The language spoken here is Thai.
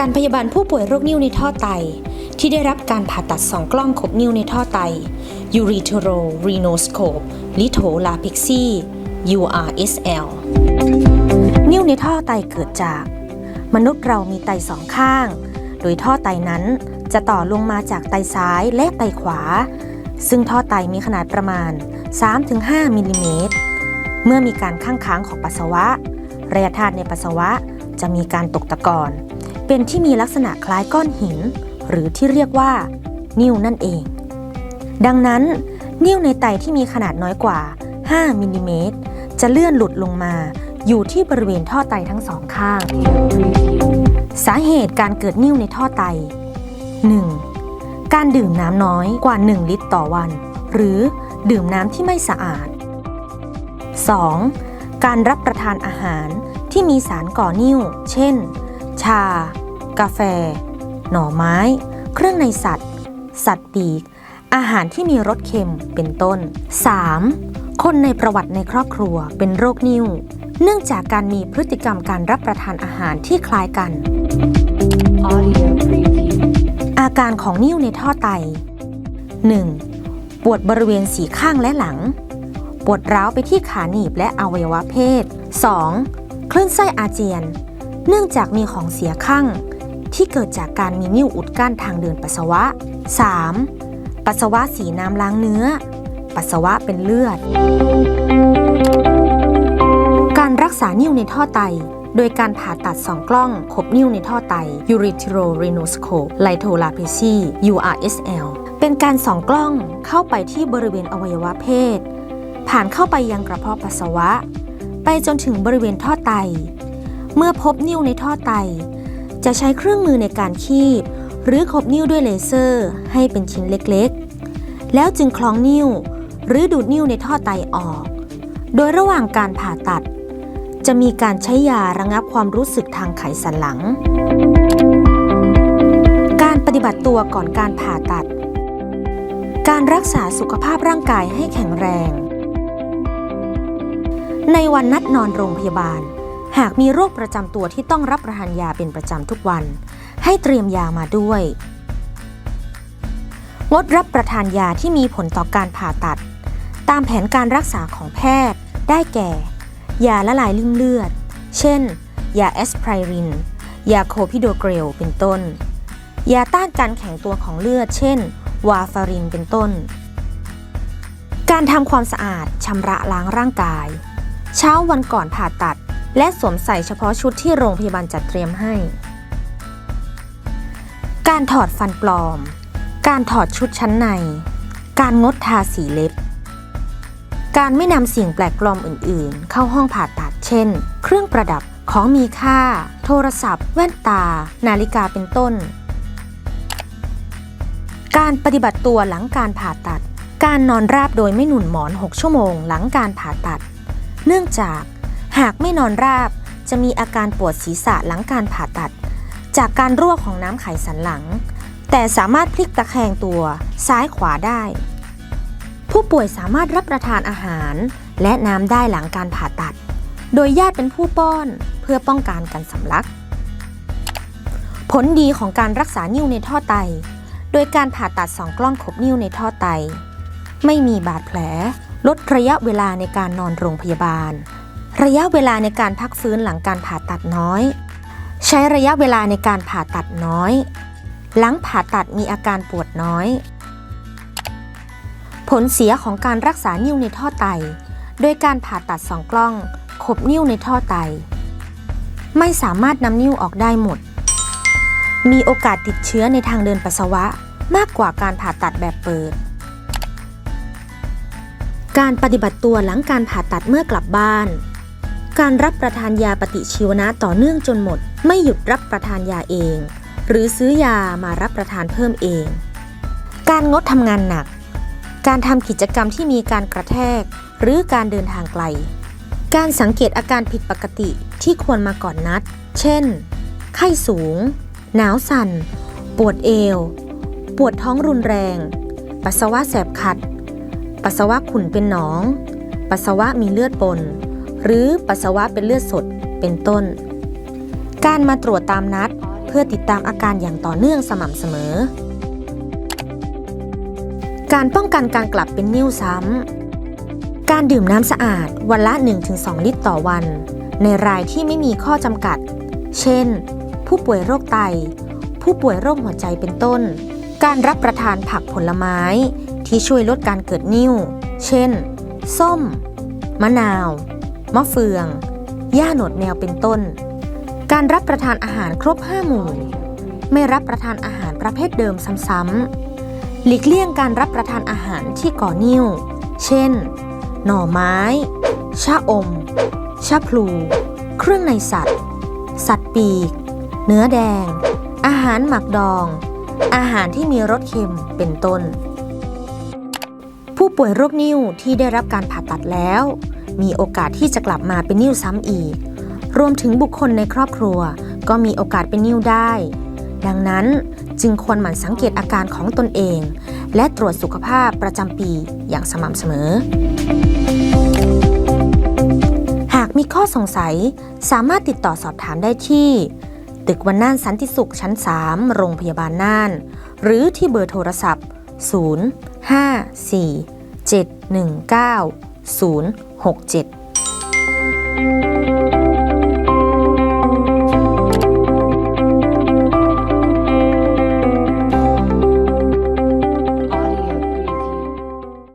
การพยาบาลผู้ป่วยโรคนิ่วในท่อไต ที่ได้รับการผ่าตัดสองกล้องขบนิ่วในท่อไต u r e t e r o r e n o s c o p e l i t h o l a p i x i URSL นิ่วในท่อไตเกิดจาก มนุษย์เรามีไตสองข้าง โดยท่อไตนั้นจะต่อลงมาจากไตซ้ายและไตขวา ซึ่งท่อไตมีขนาดประมาณ 3-5มิลลิเมตร เมื่อมีการข้างค้างของปัสสาวะแร่ธาตุในปัสสาวะจะมีการตกตะกอน เป็นที่มีลักษณะคล้ายก้อนหิน หรือที่เรียกว่า นิ่วนั่นเอง ดังนั้น นิ่วในไตที่มีขนาดน้อยกว่า 5มิลลิเมตรจะเลื่อนหลุดลงมา อยู่ที่บริเวณท่อไตทั้งสองข้าง สาเหตุการเกิดนิ่วในท่อไต 1. การดื่มน้ำน้อยกว่า 1 ลิตรต่อวัน หรือดื่มน้ำที่ไม่สะอาด 2. การรับประทานอาหารที่มีสารก่อนิ่ว เช่น ชา กาแฟ หน่อไม้ เครื่องในสัตว์ สัตว์ปีก อาหารที่มีรสเค็มเป็นต้น 3. คนในประวัติในครอบครัวเป็นโรคนิ่ว เนื่องจากการมีพฤติกรรมการรับประทานอาหารที่คล้ายกัน Audio preview. อาการของนิ่วในท่อไต 1. ปวดบริเวณสีข้างและหลัง ปวดร้าวไปที่ขาหนีบและอวัยวะเพศ 2. คลื่นไส้อาเจียน เนื่องจากมีของเสียข้างที่เกิดจากการมีนิ่วอุดกั้นทางเดินปัสสาวะ 3. ปัสสาวะสีน้ำล้างเนื้อ ปัสสาวะเป็นเลือด การรักษานิ่วในท่อไต โดยการผ่าตัดสองกล้องขบนิ่วในท่อไต u r e t e r o r e n o s c o p e l i t h o l a p e c y URSL เป็นการสองกล้องเข้าไปที่บริเวณอวัยวะเพศ ผ่านเข้าไปยังกระเพาะปัสสาวะ ไปจนถึงบริเวณท่อไต เมื่อพบนิ่วในท่อไต จะใช้เครื่องมือในการคีบ หรือขบนิ่วด้วยเลเซอร์ให้เป็นชิ้นเล็กๆ แล้วจึงคล้องนิ่ว หรือดูดนิ่วในท่อไตออก โดยระหว่างการผ่าตัด จะมีการใช้ยาระงับความรู้สึกทางไขสันหลัง การปฏิบัติตัวก่อนการผ่าตัด การรักษาสุขภาพร่างกายให้แข็งแรง ในวันนัดนอนโรงพยาบาล หากมีโรคประจำตัวที่ต้องรับประทานยาเป็นประจำทุกวัน ให้เตรียมยามาด้วย งดรับประทานยาที่มีผลต่อการผ่าตัด ตามแผนการรักษาของแพทย์ ได้แก่ ยาละลายริ่มเลือด เช่น ยาแอสไพริน ยาโคพิโดเกรลเป็นต้น ยาต้านการแข็งตัวของเลือด เช่น วาฟารินเป็นต้น การทำความสะอาดชำระล้างร่างกาย เช้าวันก่อนผ่าตัด และสวมใส่เฉพาะชุดที่โรงพยาบาลจัดเตรียมให้ การถอดฟันปลอม การถอดชุดชั้นใน การงดทาสีเล็บ การไม่นำสิ่งแปลกปลอมอื่นๆ เข้าห้องผ่าตัด เช่น เครื่องประดับ ของมีค่า โทรศัพท์ แว่นตา นาฬิกาเป็นต้น การปฏิบัติตัวหลังการผ่าตัด การนอนราบโดยไม่หนุนหมอน 6 ชั่วโมง หลังการผ่าตัด เนื่องจาก หากไม่นอนราบ จะมีอาการปวดศีรษะหลังการผ่าตัด จากการรั่วของน้ำไขสันหลัง แต่สามารถพลิกตะแคงตัวซ้ายขวาได้ ผู้ป่วยสามารถรับประทานอาหาร และน้ำได้หลังการผ่าตัด โดยญาติเป็นผู้ป้อนเพื่อป้องกันการสำลัก ผลดีของการรักษานิ่วในท่อไต โดยการผ่าตัดสองกล้องขบนิ่วในท่อไต ไม่มีบาดแผลลดระยะเวลาในการนอนโรงพยาบาล ระยะเวลาในการพักฟื้นหลังการผ่าตัดน้อย ใช้ระยะเวลาในการผ่าตัดน้อย หลังผ่าตัดมีอาการปวดน้อย ผลเสียของการรักษานิ่วในท่อไต โดยการผ่าตัดสองกล้อง ขบนิ่วในท่อไต ไม่สามารถนำนิ่วออกได้หมด มีโอกาสติดเชื้อในทางเดินปัสสาวะมากกว่าการผ่าตัดแบบเปิด การปฏิบัติตัวหลังการผ่าตัดเมื่อกลับบ้าน การรับประทานยาปฏิชีวนะต่อเนื่องจนหมด ไม่หยุดรับประทานยาเอง หรือซื้อยามารับประทานเพิ่มเอง การงดทำงานหนัก การทำกิจกรรมที่มีการกระแทก หรือการเดินทางไกล การสังเกตอาการผิดปกติที่ควรมาก่อนนัด เช่น ไข้สูง หนาวสั่น ปวดเอว ปวดท้องรุนแรง ปัสสาวะแสบขัด ปัสสาวะขุ่นเป็นหนอง ปัสสาวะมีเลือดปน หรือปัสสาวะเป็นเลือดสดเป็นต้น การมาตรวจตามนัด เพื่อติดตามอาการอย่างต่อเนื่องสม่ำเสมอ การป้องกันการกลับเป็นนิ่วซ้ำ การดื่มน้ำสะอาดวันละ 1-2 ลิตรต่อวัน ในรายที่ไม่มีข้อจำกัด เช่น ผู้ป่วยโรคไต ผู้ป่วยโรคหัวใจเป็นต้น การรับประทานผักผลไม้ที่ช่วยลดการเกิดนิ่ว เช่น ส้ม มะนาว มะเฟืองหญ้าหนวดแมวเป็นต้น การรับประทานอาหารครบ5หมู่ไม่รับประทานอาหารประเภทเดิมซ้ำๆหลีกเลี่ยงการรับประทานอาหารที่ก่อนิ่ว เช่น หน่อไม้ ชะอม ชะพลู เครื่องในสัตว์ สัตว์ปีก เนื้อแดง อาหารหมักดอง อาหารที่มีรสเค็มเป็นต้น ผู้ป่วยโรคนิ่วที่ได้รับการผ่าตัดแล้ว มีโอกาสที่จะกลับมาเป็นนิ่วซ้ำอีก รวมถึงบุคคลในครอบครัว ก็มีโอกาสเป็นนิ่วได้ ดังนั้นจึงควรหมั่นสังเกตอาการของตนเอง และตรวจสุขภาพประจำปีอย่างสม่ำเสมอ หากมีข้อสงสัยสามารถติดต่อสอบถามได้ที่ตึกวันน่านสันติสุขชั้น 3 โรงพยาบาลน่าน หรือที่เบอร์โทรศัพท์ 0 5 4 7 1 9 0 6 7